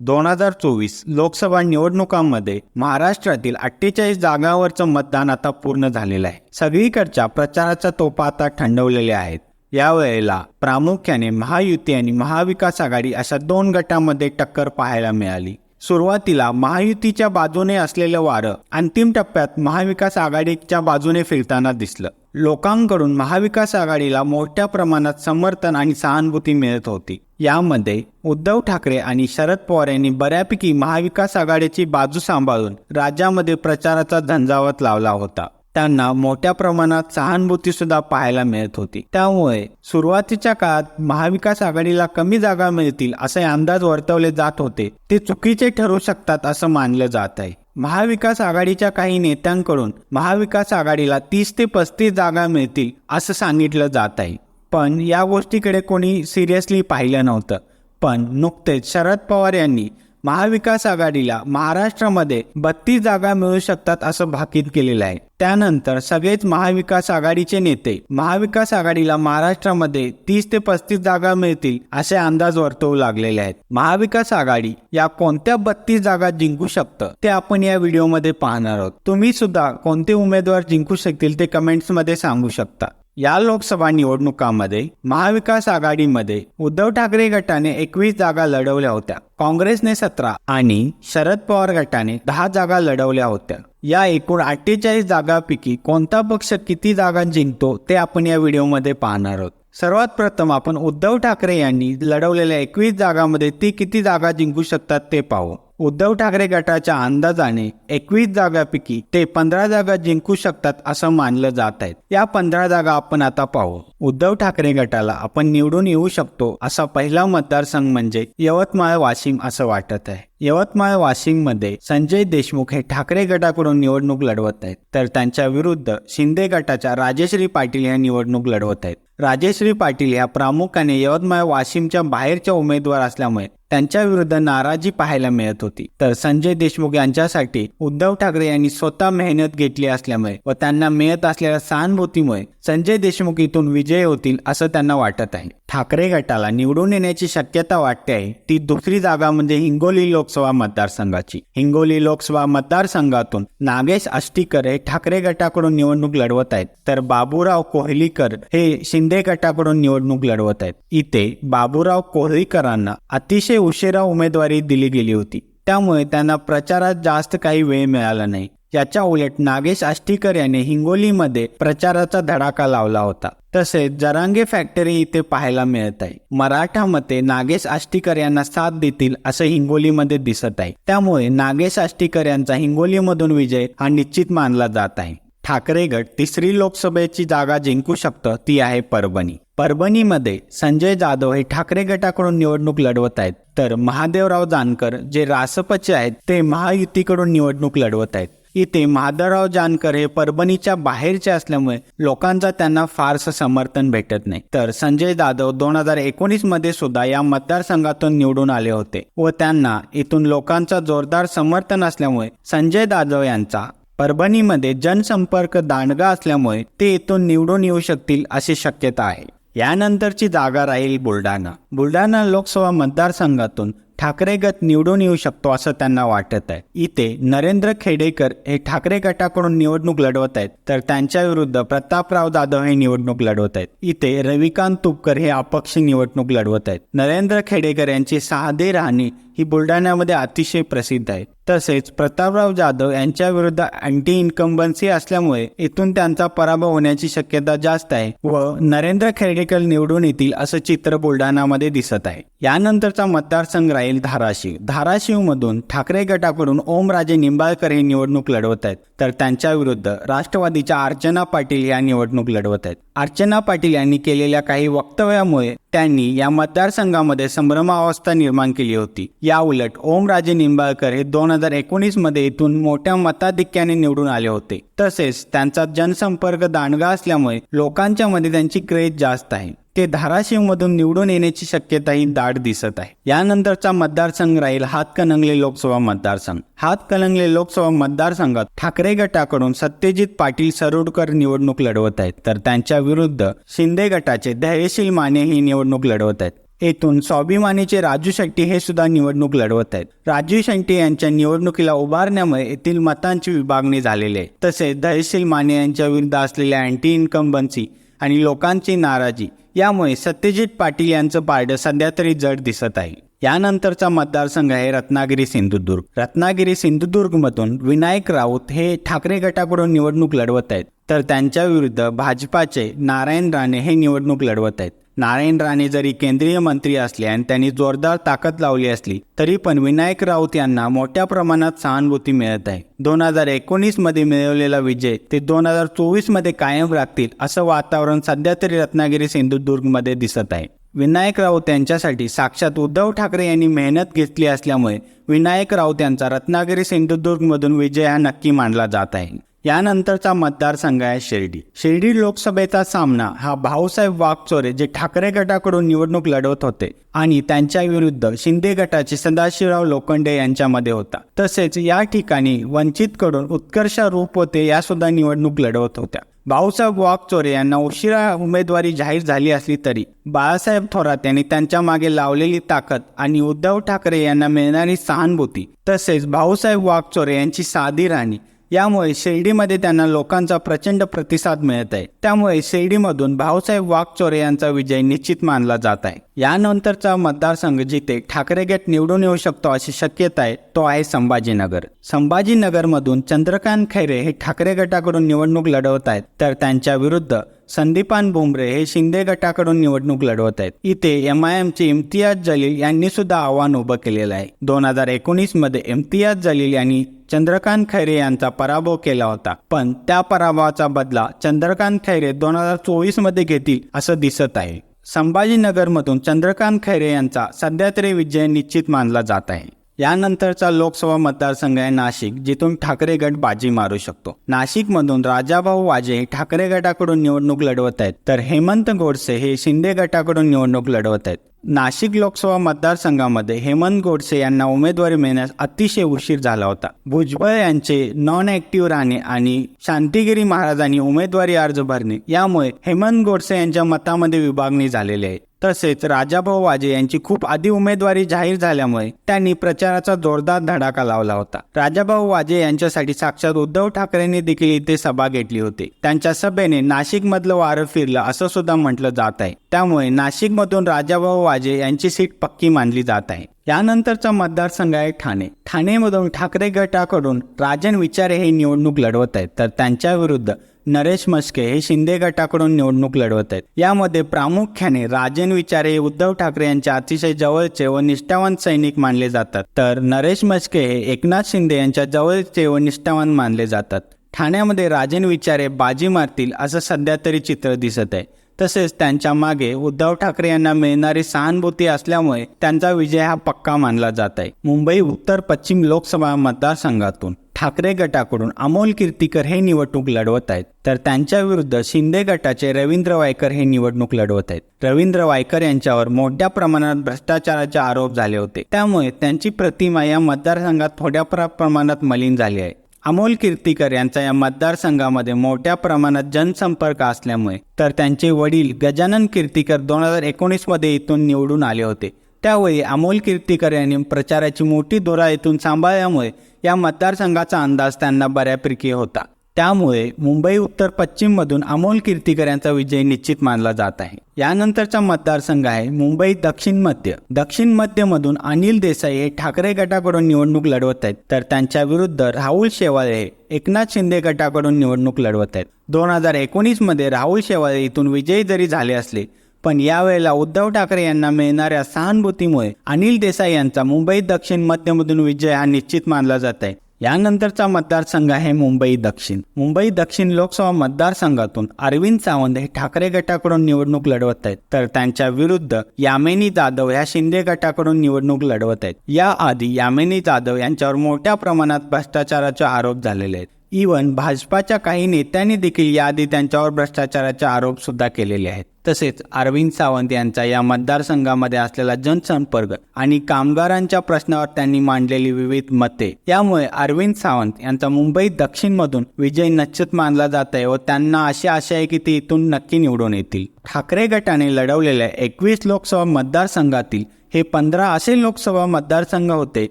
दोन हजार चोवीस लोकसभा निवडणुकांमध्ये महाराष्ट्रातील अठ्ठेचाळीस जागांवरचं मतदान आता पूर्ण झालेलं आहे. सगळीकडच्या प्रचाराच्या तोफा आता थंडवलेल्या आहेत. यावेळेला प्रामुख्याने महायुती आणि महाविकास आघाडी अशा दोन गटांमध्ये टक्कर पाहायला मिळाली. सुरुवातीला महायुतीच्या बाजूने असलेलं वारं अंतिम टप्प्यात महाविकास आघाडीच्या बाजूने फिरताना दिसलं. लोकांकडून महाविकास आघाडीला मोठ्या प्रमाणात समर्थन आणि सहानुभूती मिळत होती. यामध्ये उद्धव ठाकरे आणि शरद पवार यांनी बऱ्यापैकी महाविकास आघाडीची बाजू सांभाळून राज्यामध्ये प्रचाराचा झंझावत लावला होता. त्यांना मोठ्या प्रमाणात सहानुभूती सुद्धा पाहायला मिळत होती. त्यामुळे सुरुवातीच्या काळात महाविकास आघाडीला कमी जागा मिळतील असे अंदाज वर्तवले जात होते. ते चुकीचे ठरू शकतात असं मानलं जात आहे महाविकास आघाडीच्या काही नेत्यांकडून महाविकास आघाडीला तीस ते पस्तीस जागा मिळतील असं सांगितलं जात आहे. पण या गोष्टीकडे कोणी सिरियसली पाहिलं नव्हतं. पण नुकतेच शरद पवार यांनी महाविकास आघाडीला महाराष्ट्रामध्ये बत्तीस जागा मिळू शकतात असं भाकीत केलेलं आहे. त्यानंतर सगळेच महाविकास आघाडीचे नेते महाविकास आघाडीला महाराष्ट्रामध्ये तीस ते पस्तीस जागा मिळतील असे अंदाज वर्तवू लागलेले आहेत. महाविकास आघाडी या कोणत्या बत्तीस जागा जिंकू शकतं ते आपण या व्हिडिओमध्ये पाहणार आहोत. तुम्ही सुद्धा कोणते उमेदवार जिंकू शकतील ते कमेंट्समध्ये सांगू शकता. या लोकसभा निवडणुकांमध्ये महाविकास आघाडीमध्ये उद्धव ठाकरे गटाने एकवीस जागा लढवल्या होत्या. काँग्रेसने सतरा आणि शरद पवार गटाने दहा जागा लढवल्या होत्या. या एकूण अठ्ठेचाळीस जागापैकी कोणता पक्ष किती जागा जिंकतो ते आपण या व्हिडिओमध्ये पाहणार आहोत. सर्वात प्रथम आपण उद्धव ठाकरे यांनी लढवलेल्या एकवीस जागांमध्ये ती किती जागा जिंकू शकतात ते पाहू. उद्धव ठाकरे गटाच्या अंदाजाने एकवीस जागापैकी ते पंधरा जागा जिंकू शकतात असं मानलं जात आहे. या पंधरा जागा आपण आता पाहू. उद्धव ठाकरे गटाला आपण निवडून येऊ शकतो असा पहिला मतदारसंघ म्हणजे यवतमाळ वाशिम असं वाटत आहे. यवतमाळ वाशिममध्ये संजय देशमुख हे ठाकरे गटाकडून निवडणूक लढवत आहेत. तर त्यांच्या विरुद्ध शिंदे गटाच्या राजेश्री पाटील या निवडणूक लढवत आहेत. राजेश्री पाटील या प्रामुख्याने यवतमाळ वाशिमच्या बाहेरच्या उमेदवार असल्यामुळे त्यांच्या विरुद्ध नाराजी पाहायला मिळत होती. तर संजय देशमुख यांच्यासाठी उद्धव ठाकरे यांनी स्वतः मेहनत घेतली असल्यामुळे व त्यांना मिळत असलेल्या सहानुभूतीमुळे संजय देशमुख इथून विजय होतील असं त्यांना वाटत आहे. ठाकरे गटाला निवडून येण्याची शक्यता वाटते आहे ती दुसरी जागा म्हणजे हिंगोली लोकसभा मतदारसंघाची. हिंगोली लोकसभा मतदारसंघातून नागेश आष्टीकर हे ठाकरे गटाकडून निवडणूक लढवत आहेत तर बाबूराव कोहलीकर हे शिंदे गटाकडून निवडणूक लढवत आहेत. इथे बाबूराव कोहलीकरांना अतिशय उशिरा उमेदवारी दिली गेली होती. त्यामुळे त्यांना प्रचारात जास्त काही वेळ मिळाला नाही. याच्या उलट नागेश आष्टीकर याने हिंगोलीमध्ये प्रचाराचा धडाका लावला होता. तसेच जरांगे फॅक्टरी इथे पाहायला मिळत आहे. मराठा मते नागेश आष्टीकर यांना साथ देतील असं हिंगोलीमध्ये दिसत आहे. त्यामुळे नागेश आष्टीकर यांचा हिंगोलीमधून विजय हा निश्चित मानला जात आहे. ठाकरे गट तिसरी लोकसभेची जागा जिंकू शकतं ती आहे परभणी. परभणीमध्ये संजय जाधव हे ठाकरे गटाकडून निवडणूक लढवत आहेत. तर महादेवराव जानकर जे रासपचे आहेत ते महायुतीकडून निवडणूक लढवत आहेत. इथे माधवराव जानकर हे परभणीच्या बाहेरचे असल्यामुळे लोकांचा त्यांना फारसं समर्थन भेटत नाही. तर संजय जाधव दोन हजार एकोणीसमध्ये सुद्धा या मतदारसंघातून निवडून आले होते व त्यांना इथून लोकांचा जोरदार समर्थन असल्यामुळे संजय जाधव यांचा परभणीमध्ये जनसंपर्क दांडगा असल्यामुळे ते इथून निवडून येऊ शकतील अशी शक्यता आहे. यानंतरची जागा राहील बुलढाणा. बुलढाणा लोकसभा मतदारसंघातून ठाकरे गट निवडून येऊ शकतो असं त्यांना वाटत आहे. इथे नरेंद्र खेडेकर हे ठाकरे गटाकडून निवडणूक लढवत आहेत तर त्यांच्या विरुद्ध प्रतापराव जाधव हे निवडणूक लढवत आहेत. इथे रविकांत तुपकर हे अपक्ष निवडणूक लढवत आहेत. नरेंद्र खेडेकर यांची साधे राहणी ही बुलढाण्यामध्ये अतिशय प्रसिद्ध आहे. तसेच प्रतापराव जाधव यांच्या विरुद्ध अँटी इन्कम्बन्सी असल्यामुळे इथून त्यांचा पराभव होण्याची शक्यता जास्त आहे व नरेंद्र खेडेकर निवडून येतील असं चित्र बुलढाणामध्ये दिसत आहे. यानंतरचा मतदारसंघ राहील धाराशिव. धाराशिव मधून ठाकरे गटाकडून ओमराजे निंबाळकर हे निवडणूक लढवत आहेत. तर त्यांच्या विरुद्ध राष्ट्रवादीच्या अर्चना पाटील या निवडणूक लढवत आहेत. अर्चना पाटील यांनी केलेल्या काही वक्तव्यामुळे त्यांनी या मतदारसंघामध्ये संभ्रमावस्था निर्माण केली होती. या उलट ओमराजे निंबाळकर हे दोन हजार एकोणीसमध्ये इथून मोठ्या मताधिक्याने निवडून आले होते. तसेच त्यांचा जनसंपर्क दांडगा असल्यामुळे लोकांच्या मध्ये त्यांची क्रेज जास्त आहे. ते धाराशिवमधून निवडून येण्याची शक्यताही दाट दिसत आहे. यानंतरचा मतदारसंघ राहील हातकणंगले लोकसभा मतदारसंघ. हातकणंगले लोकसभा मतदारसंघात ठाकरे गटाकडून सत्यजित पाटील सरोडकर निवडणूक लढवत आहेत. तर त्यांच्या विरुद्ध शिंदे गटाचे धैर्यशील माने ही निवडणूक लढवत आहेत. येथून स्वाभिमानीचे राजू शेट्टी हे सुद्धा निवडणूक लढवत आहेत. राजू शेट्टी यांच्या निवडणुकीला उभारण्यामुळे येथील मतांची विभागणी झालेली आहे. तसेच धैर्यशील माने यांच्या विरुद्ध असलेल्या अँटी इन्कम्बन्सी आणि लोकांची नाराजी यामुळे सत्यजित पाटील यांचं पारडं सध्या तरी जड दिसत आहे. यानंतरचा मतदारसंघ आहे रत्नागिरी सिंधुदुर्ग. रत्नागिरी सिंधुदुर्गमधून विनायक राऊत हे ठाकरे गटाकडून निवडणूक लढवत आहेत. तर त्यांच्या विरुद्ध भाजपाचे नारायण राणे हे निवडणूक लढवत आहेत. नारायण राणे जरी केंद्रीय मंत्री असले आणि त्यांनी जोरदार ताकद लावली असली तरी पण विनायक राऊत यांना मोठ्या प्रमाणात सहानुभूती मिळत आहे. दोन हजार एकोणीसमध्ये मिळवलेला विजय ते दोन हजार चोवीसमध्ये कायम राखतील असं वातावरण सध्या तरी रत्नागिरी सिंधुदुर्गमध्ये दिसत आहे. विनायक राऊत यांच्यासाठी साक्षात उद्धव ठाकरे यांनी मेहनत घेतली असल्यामुळे विनायक राऊत यांचा रत्नागिरी सिंधुदुर्गमधून विजय हा नक्की मानला जात आहे. यानंतरचा मतदारसंघ आहे शिर्डी. शिर्डी लोकसभेचा सामना हा भाऊसाहेब वाघचोरे जे ठाकरे गटाकडून निवडणूक लढवत होते आणि त्यांच्या विरुद्ध शिंदे गटाचे सदाशिवराव लोखंडे यांच्यामध्ये होता. तसेच या ठिकाणी वंचितकडून उत्कर्ष रूप होते या सुद्धा निवडणूक लढवत होत्या. भाऊसाहेब वाघचोरे यांना उशिरा उमेदवारी जाहीर झाली असली तरी बाळासाहेब थोरात यांनी त्यांच्या मागे लावलेली ताकद आणि उद्धव ठाकरे यांना मिळणारी सहानुभूती तसेच भाऊसाहेब वाघचोरे यांची साधी राणी यामुळे शिर्डीमध्ये त्यांना लोकांचा प्रचंड प्रतिसाद मिळत आहे. त्यामुळे शिर्डीमधून भाऊसाहेब वाघचोरे यांचा विजय निश्चित मानला जात आहे. यानंतरचा मतदारसंघ जिथे ठाकरे गट निवडून येऊ शकतो अशी शक्यता आहे तो आहे संभाजीनगर. संभाजीनगरमधून चंद्रकांत खैरे हे ठाकरे गटाकडून निवडणूक लढवत आहेत तर त्यांच्या विरुद्ध संदीपान भुमरे हे शिंदे गटाकडून निवडणूक लढवत आहेत. इथे एम आय एमचे इम्तियाज जलील यांनी सुद्धा आव्हान उभं केलेलं आहे. दोन हजार एकोणीसमध्ये इम्तियाज जलील यांनी चंद्रकांत खैरे यांचा पराभव केला होता. पण त्या पराभवाचा बदला चंद्रकांत खैरे दोन हजार चोवीसमध्ये घेतील असं दिसत आहे. संभाजीनगरमधून चंद्रकांत खैरे यांचा सध्या तरी विजय निश्चित मानला जात आहे. यानंतरचा लोकसभा मतदारसंघ आहे नाशिक जिथून ठाकरे गट बाजी मारू शकतो. नाशिकमधून राजाभाऊ वाजे हे ठाकरे गटाकडून निवडणूक लढवत आहेत तर हेमंत गोडसे हे शिंदे गटाकडून निवडणूक लढवत आहेत. नाशिक लोकसभा मतदारसंघामध्ये हेमंत गोडसे यांना उमेदवारी मिळण्यास अतिशय उशीर झाला होता. भुजबळ यांचे नॉन ऍक्टिव्ह राहणे आणि शांतिगिरी महाराजांनी उमेदवारी अर्ज भरणे यामुळे हेमंत गोडसे यांच्या मतामध्ये विभागणी झालेली आहे. तसेच राजाभाऊ वाजे यांची खूप आधी उमेदवारी जाहीर झाल्यामुळे त्यांनी प्रचाराचा जोरदार धडाका लावला होता. राजाभाऊ वाजे यांच्यासाठी साक्षात उद्धव ठाकरेंनी देखील इथे सभा घेतली होती. त्यांच्या सभेने नाशिक मधलं वारं फिरलं असं सुद्धा म्हटलं जात आहे. त्यामुळे नाशिकमधून राजाभाऊ वाजे यांची सीट पक्की मानली जात आहे. यानंतरचा मतदारसंघ आहे ठाणे. ठाणेमधून ठाकरे गटाकडून राजन विचारे हे निवडणूक लढवत आहेत. तर त्यांच्या विरुद्ध नरेश मस्के हे शिंदे गटाकडून निवडणूक लढवत आहेत. यामध्ये प्रामुख्याने राजन विचारे हे उद्धव ठाकरे यांच्या अतिशय जवळचे व निष्ठावान सैनिक मानले जातात. तर नरेश मस्के हे एकनाथ शिंदे यांच्या जवळचे व निष्ठावान मानले जातात. ठाण्यामध्ये राजन विचारे बाजी मारतील असं सध्या तरी चित्र दिसत आहे. तसेच त्यांच्या मागे उद्धव ठाकरे यांना मिळणारी सहानुभूती असल्यामुळे त्यांचा विजय हा पक्का मानला जात आहे. मुंबई उत्तर पश्चिम लोकसभा मतदारसंघातून ठाकरे गटाकडून अमोल कीर्तीकर हे निवडणूक लढवत आहेत. तर त्यांच्या विरुद्ध शिंदे गटाचे रवींद्र वायकर हे निवडणूक लढवत आहेत. रवींद्र वायकर यांच्यावर मोठ्या प्रमाणात भ्रष्टाचाराचे आरोप झाले होते. त्यामुळे त्यांची प्रतिमा या मतदारसंघात थोड्या प्रमाणात मलिन झाली आहे. अमोल कीर्तीकर यांचा या मतदारसंघामध्ये मोठ्या प्रमाणात जनसंपर्क असल्यामुळे तर त्यांचे वडील गजानन कीर्तीकर दोन हजार एकोणीसमध्ये इथून निवडून आले होते. त्यावेळी अमोल कीर्तीकर यांनी प्रचाराची मोठी दोरा इथून सांभाळल्यामुळे या मतदारसंघाचा अंदाज त्यांना बऱ्यापैकी होता. त्यामुळे मुंबई उत्तर पश्चिममधून अमोल कीर्तीकर यांचा विजय निश्चित मानला जात आहे. यानंतरचा मतदारसंघ आहे मुंबई दक्षिण मध्य. दक्षिण मध्यमधून अनिल देसाई हे ठाकरे गटाकडून निवडणूक लढवत आहेत तर त्यांच्या विरुद्ध राहुल शेवाळे हे एकनाथ शिंदे गटाकडून निवडणूक लढवत आहेत. दोन हजार एकोणीसमध्ये राहुल शेवाळे इथून विजयी जरी झाले असले पण यावेळेला उद्धव ठाकरे यांना मिळणाऱ्या सहानुभूतीमुळे अनिल देसाई यांचा मुंबई दक्षिण मध्यमधून विजय हा निश्चित मानला जात आहे. यानंतरचा मतदारसंघ आहे मुंबई दक्षिण. मुंबई दक्षिण लोकसभा मतदारसंघातून अरविंद सावंत हे ठाकरे गटाकडून निवडणूक लढवत आहेत. तर त्यांच्या विरुद्ध यामिनी जाधव ह्या शिंदे गटाकडून निवडणूक लढवत आहेत. याआधी यामिनी जाधव यांच्यावर मोठ्या प्रमाणात भ्रष्टाचाराचे आरोप झालेले आहेत. इवन भाजपाच्या काही नेत्यांनी देखील याआधी त्यांच्यावर भ्रष्टाचाराचे आरोप सुद्धा केलेले आहेत. तसेच अरविंद सावंत यांचा या मतदारसंघामध्ये असलेला जनसंपर्क आणि कामगारांच्या प्रश्नावर त्यांनी मांडलेली विविध मते. यामुळे अरविंद सावंत यांचा मुंबई दक्षिणमधून विजय निश्चित मानला जात आहे व त्यांना अशी आशा आहे की ते इथून नक्की निवडून येतील. ठाकरे गटाने लढवलेल्या एकवीस लोकसभा मतदारसंघातील हे पंधरा असे लोकसभा मतदारसंघ होते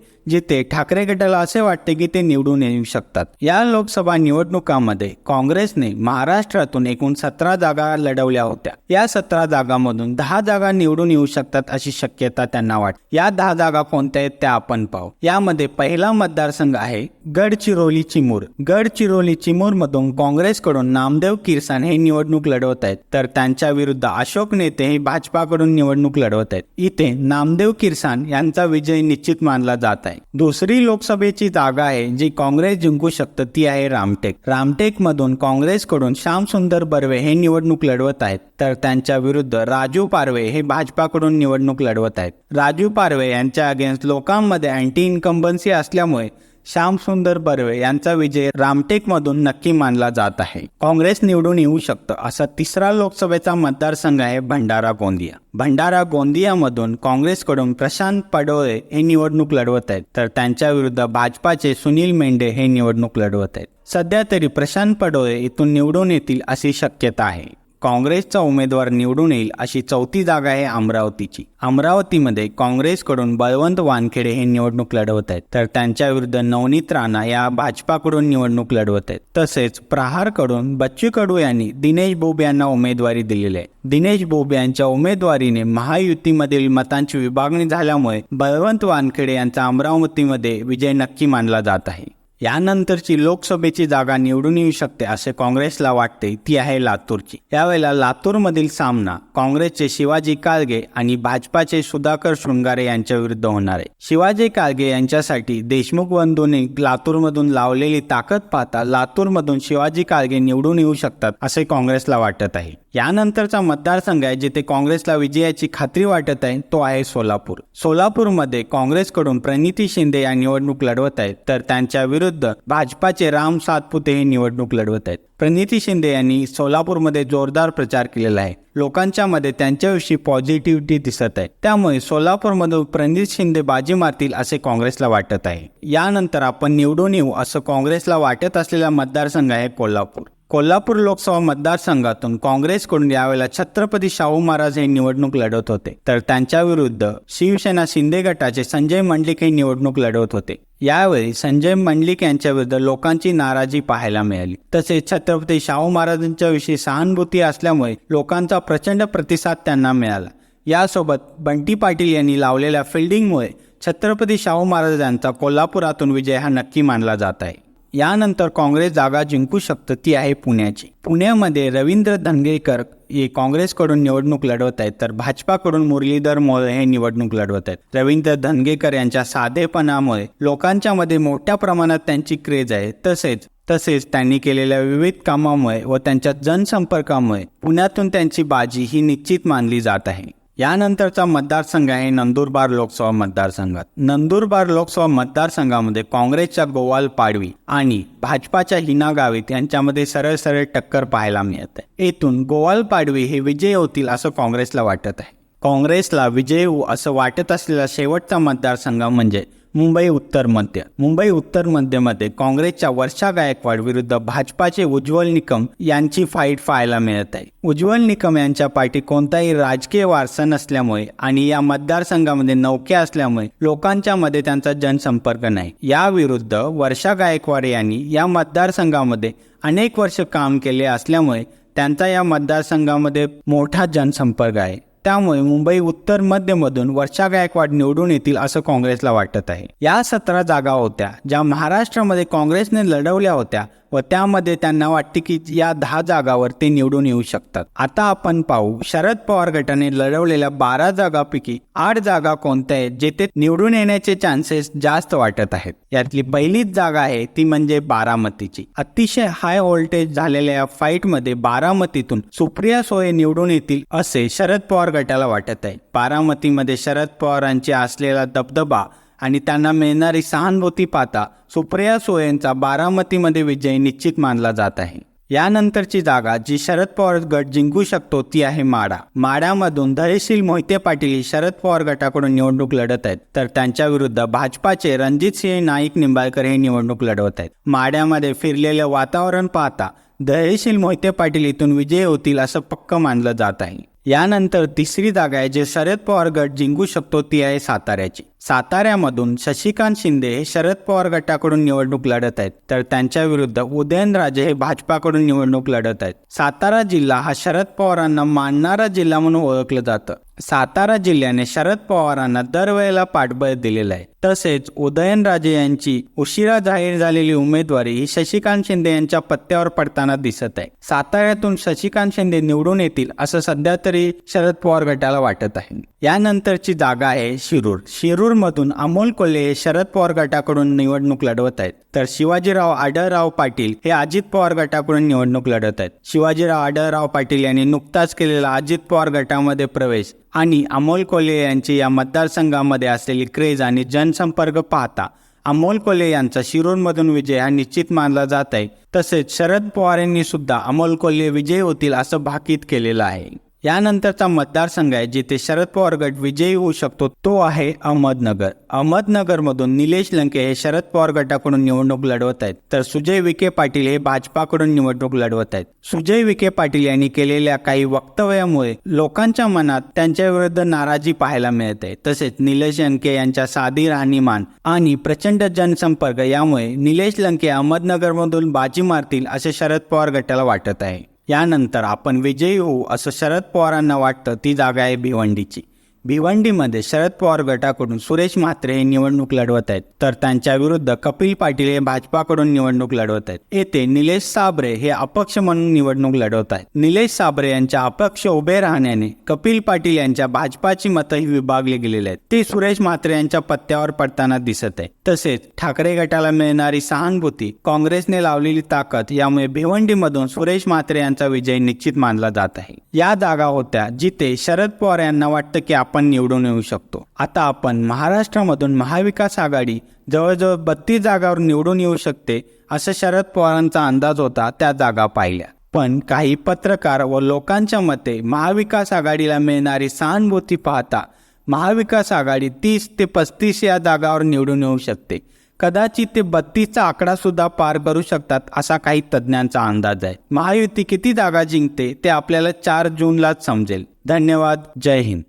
जिथे ठाकरे गटाला असे वाटते की ते निवडून येऊ शकतात. या लोकसभा निवडणुकांमध्ये काँग्रेसने महाराष्ट्रातून एकूण सतरा जागा लढवल्या होत्या. या सतरा जागांमधून दहा जागा निवडून येऊ शकतात अशी शक्यता त्यांना वाटते. या दहा जागा कोणत्या आहेत त्या आपण पाहू. यामध्ये पहिला मतदारसंघ आहे गडचिरोली चिमूर. गडचिरोली चिमूर मधून काँग्रेसकडून नामदेव किरसान हे निवडणूक लढवत आहेत. तर त्यांच्या विरुद्ध अशोक नेते हे भाजपाकडून निवडणूक लढवत आहेत. इथे नामदेव किरसान यांचा विजय निश्चित मानला जात आहे. दुसरी लोकसभेची जागा आहे जी काँग्रेस जिंकू शकतं ती आहे रामटेक. रामटेक मधून काँग्रेसकडून श्याम सुंदर बर्वे हे निवडणूक लढवत आहेत तर त्यांच्या विरुद्ध राजू पारवे हे भाजपाकडून निवडणूक लढवत आहेत. राजू पारवे यांच्या अगेन्स्ट लोकांमध्ये अँटी इन्कम्बन्सी असल्यामुळे श्यामसुंदर बर्वे यांचा विजय रामटेकमधून नक्की मानला जात आहे. काँग्रेस निवडून येऊ शकतं असा तिसरा लोकसभेचा मतदारसंघ आहे भंडारा गोंदिया. भंडारा गोंदियामधून काँग्रेसकडून प्रशांत पडोळे हे निवडणूक लढवत आहेत. तर त्यांच्या विरुद्ध भाजपाचे सुनील मेंढे हे निवडणूक लढवत आहेत. सध्या तरी प्रशांत पडोळे इथून निवडून येतील अशी शक्यता आहे. काँग्रेसचा उमेदवार निवडून येईल अशी चौथी जागा आहे अमरावतीची. अमरावतीमध्ये काँग्रेसकडून बळवंत वानखेडे हे निवडणूक लढवत आहेत. तर त्यांच्या विरुद्ध नवनीत राणा या भाजपाकडून निवडणूक लढवत आहेत. तसेच प्रहारकडून बच्चू कडू यांनी दिनेश बोब यांना उमेदवारी दिलेली आहे. दिनेश बोब यांच्या उमेदवारीने महायुतीमधील मतांची विभागणी झाल्यामुळे बळवंत वानखेडे यांचा अमरावतीमध्ये विजय नक्की मानला जात आहे. यानंतरची लोकसभेची जागा निवडून येऊ शकते असे काँग्रेसला वाटते ती आहे लातूरची. यावेळेला लातूरमधील सामना काँग्रेसचे शिवाजी काळगे आणि भाजपाचे सुधाकर शृंगारे यांच्या विरुद्ध होणार आहे. शिवाजी काळगे यांच्यासाठी देशमुख बंधूंनी लातूरमधून लावलेली ताकद पाहता लातूरमधून शिवाजी काळगे निवडून येऊ शकतात असे काँग्रेसला वाटत आहे. यानंतरचा मतदारसंघ आहे जिथे काँग्रेसला विजयाची खात्री वाटत आहे तो आहे सोलापूर. सोलापूरमध्ये काँग्रेसकडून प्रणिती शिंदे या निवडणूक लढवत आहेत तर त्यांच्या विरुद्ध भाजपाचे राम सातपुते हे निवडणूक लढवत आहेत. प्रणिती शिंदे यांनी सोलापूरमध्ये जोरदार प्रचार केलेला आहे. लोकांच्या मध्ये त्यांच्याविषयी पॉझिटिव्हिटी दिसत आहे. त्यामुळे सोलापूरमधून प्रणित शिंदे बाजी मारतील असे काँग्रेसला वाटत आहे. यानंतर आपण निवडून येऊ असं काँग्रेसला वाटत असलेला मतदारसंघ आहे कोल्हापूर. कोल्हापूर लोकसभा मतदारसंघातून काँग्रेसकडून यावेळेला छत्रपती शाहू महाराज हे निवडणूक लढवत होते. तर त्यांच्या विरुद्ध शिवसेना शिंदे गटाचे संजय मंडलिक हे निवडणूक लढवत होते. यावेळी संजय मंडलिक यांच्या विरुद्ध लोकांची नाराजी पाहायला मिळाली. तसेच छत्रपती शाहू महाराजांच्या विषयी सहानुभूती असल्यामुळे लोकांचा प्रचंड प्रतिसाद त्यांना मिळाला. यासोबत बंटी पाटील यांनी लावलेल्या फिल्डिंगमुळे छत्रपती शाहू महाराज यांचा कोल्हापुरातून विजय हा नक्की मानला जात आहे. यानंतर काँग्रेस जागा जिंकू शकतं ती आहे पुण्याची. पुण्यामध्ये रवींद्र धनगेकर हे काँग्रेसकडून निवडणूक लढवत आहेत तर भाजपाकडून मुरलीधर मोहोळ हे निवडणूक लढवत आहेत. रवींद्र धनगेकर यांच्या साधेपणामुळे लोकांच्या मध्ये मोठ्या प्रमाणात त्यांची क्रेज आहे. तसेच तसेच त्यांनी केलेल्या विविध कामामुळे व त्यांच्या जनसंपर्कामुळे पुण्यातून त्यांची बाजी ही निश्चित मानली जात आहे. यानंतरचा मतदारसंघ आहे नंदुरबार लोकसभा मतदारसंघात. नंदुरबार लोकसभा मतदारसंघामध्ये काँग्रेसच्या गोवाल पाडवी आणि भाजपाच्या हिना गावित यांच्यामध्ये सरळ सरळ टक्कर पाहायला मिळत. आहे येथून गोवाल पाडवी हे विजय होतील असं काँग्रेसला वाटत आहे. काँग्रेसला विजय होऊ असं वाटत असलेला शेवटचा मतदारसंघ म्हणजे मुंबई उत्तर मध्य. मुंबई उत्तर मध्यमध्ये काँग्रेसच्या वर्षा गायकवाड विरुद्ध भाजपाचे उज्ज्वल निकम यांची फाईट पाहायला मिळत आहे. उज्ज्वल निकम यांच्या पाठी कोणताही राजकीय वारसा नसल्यामुळे आणि या मतदारसंघामध्ये नौके असल्यामुळे लोकांच्या मध्ये त्यांचा जनसंपर्क नाही. या विरुद्ध वर्षा गायकवाड यांनी या मतदारसंघामध्ये अनेक वर्ष काम केले असल्यामुळे त्यांचा या मतदारसंघामध्ये मोठा जनसंपर्क आहे. त्यामुळे मुंबई उत्तर मध्यमधून वर्षा गायकवाड निवडून येतील असं काँग्रेसला वाटत आहे. या सतरा जागा होत्या ज्या महाराष्ट्रामध्ये काँग्रेसने लढवल्या होत्या. व त्यामध्ये त्यांना वाटते की या दहा जागावर ते निवडून येऊ शकतात. आता आपण पाहू शरद पवार गटाने लढवलेल्या बारा जागापैकी आठ जागा कोणत्या आहेत जेथे निवडून येण्याचे चान्सेस जास्त वाटत आहेत. यातली पहिलीच जागा आहे ती म्हणजे बारामतीची. अतिशय हाय व्होल्टेज झालेल्या या फाईटमध्ये बारामतीतून सुप्रिया सोये निवडून येतील असे शरद पवार गटाला वाटत आहे. बारामतीमध्ये शरद पवारांचे असलेला दबदबा आणि त्यांना मिळणारी सहानुभूती पाहता सुप्रिया सोयेंचा बारामतीमध्ये विजय निश्चित मानला जात आहे. यानंतरची जागा जी शरद पवार गट जिंकू शकतो ती आहे माडा. माड्यामधून धैर्यशील मोहिते पाटील ही शरद पवार गटाकडून निवडणूक लढत आहेत. तर त्यांच्या विरुद्ध भाजपाचे रणजित सिंह नाईक निंबाळकर हे निवडणूक लढवत आहेत. माड्यामध्ये फिरलेले वातावरण पाहता धैर्यशील मोहिते पाटील इथून विजय होतील असं पक्क मानलं जात आहे. यानंतर तिसरी जागा आहे जे शरद पवार गट जिंकू शकतो ती आहे साताऱ्याची. साताऱ्यामधून शशिकांत शिंदे हे शरद पवार गटाकडून निवडणूक लढत आहेत. तर त्यांच्या विरुद्ध उदयनराजे हे भाजपाकडून निवडणूक लढत आहेत. सातारा जिल्हा हा शरद पवारांना मानणारा जिल्हा म्हणून ओळखलं जातं. सातारा जिल्ह्याने शरद पवारांना दरवेळेला पाठबळ दिलेलं आहे. तसेच उदयनराजे यांची उशिरा जाहीर झालेली उमेदवारी ही शशिकांत शिंदे यांच्या पत्त्यावर पडताना दिसत आहे. साताऱ्यातून शशिकांत शिंदे निवडून येतील असं सध्या तरी शरद पवार गटाला वाटत आहे. यानंतरची जागा आहे शिरूर. शिरूरमधून अमोल कोल्हे हे शरद पवार गटाकडून निवडणूक लढवत आहेत. तर शिवाजीराव आढळराव पाटील हे अजित पवार गटाकडून निवडणूक लढवत आहेत. शिवाजीराव आढळराव पाटील यांनी नुकताच केलेला अजित पवार गटामध्ये प्रवेश आणि अमोल कोल्हे यांची या मतदारसंघामध्ये असलेली क्रेज आणि जनसंपर्क पाहता अमोल कोल्हे यांचा शिरूरमधून विजय हा निश्चित मानला जात आहे तसेच शरद पवार यांनी सुद्धा अमोल कोल्हे विजय होतील असं भाकीत केलेलं आहे. यानंतरचा मतदारसंघ आहे जिथे शरद पवार गट विजयी होऊ शकतो तो आहे अहमदनगर. अहमदनगरमधून निलेश लंके हे शरद पवार गटाकडून निवडणूक लढवत आहेत. तर सुजय विखे पाटील हे भाजपाकडून निवडणूक लढवत आहेत. सुजय विखे पाटील यांनी केलेल्या काही वक्तव्यामुळे लोकांच्या मनात त्यांच्या विरुद्ध नाराजी पाहायला मिळते. तसेच निलेश लंके यांच्या साधी राहणीमान आणि प्रचंड जनसंपर्क यामुळे निलेश लंके अहमदनगरमधून बाजी मारतील असे शरद पवार गटाला वाटत आहे. यानंतर आपण विजयी होऊ असं शरद पवारांना वाटतं ती जागा आहे भिवंडीची. भिवंडीमध्ये शरद पवार गटाकडून सुरेश म्हात्रे हे निवडणूक लढवत आहेत. तर त्यांच्या विरुद्ध कपिल पाटील हे भाजपाकडून निवडणूक लढवत आहेत. येथे निलेश साबरे हे अपक्ष म्हणून निवडणूक लढवत आहेत. निलेश साबरे यांच्या अपक्ष उभे राहण्याने कपिल पाटील यांच्या भाजपाची मतंही विभागली गेलेली आहेत. ती सुरेश म्हात्रे यांच्या पत्त्यावर पडताना दिसत आहे तसेच ठाकरे गटाला मिळणारी सहानुभूती काँग्रेसने लावलेली ताकद यामुळे भिवंडीमधून सुरेश म्हात्रे यांचा विजय निश्चित मानला जात आहे. या जागा होत्या जिथे शरद पवार यांना वाटतं की आपण निवडून येऊ शकतो. आता आपण महाराष्ट्रामधून महाविकास आघाडी जवळजवळ बत्तीस जागावर निवडून येऊ शकते असं शरद पवारांचा अंदाज होता त्या जागा पाहिल्या. पण काही पत्रकार व लोकांच्या मते महाविकास आघाडीला मिळणारी सहानुभूती पाहता महाविकास आघाडी तीस ते पस्तीस या जागावर निवडून येऊ शकते. कदाचित ते बत्तीसचा आकडा सुद्धा पार करू शकतात असा काही तज्ज्ञांचा अंदाज आहे. महायुती किती जागा जिंकते ते आपल्याला चार जूनलाच समजेल. धन्यवाद. जय हिंद.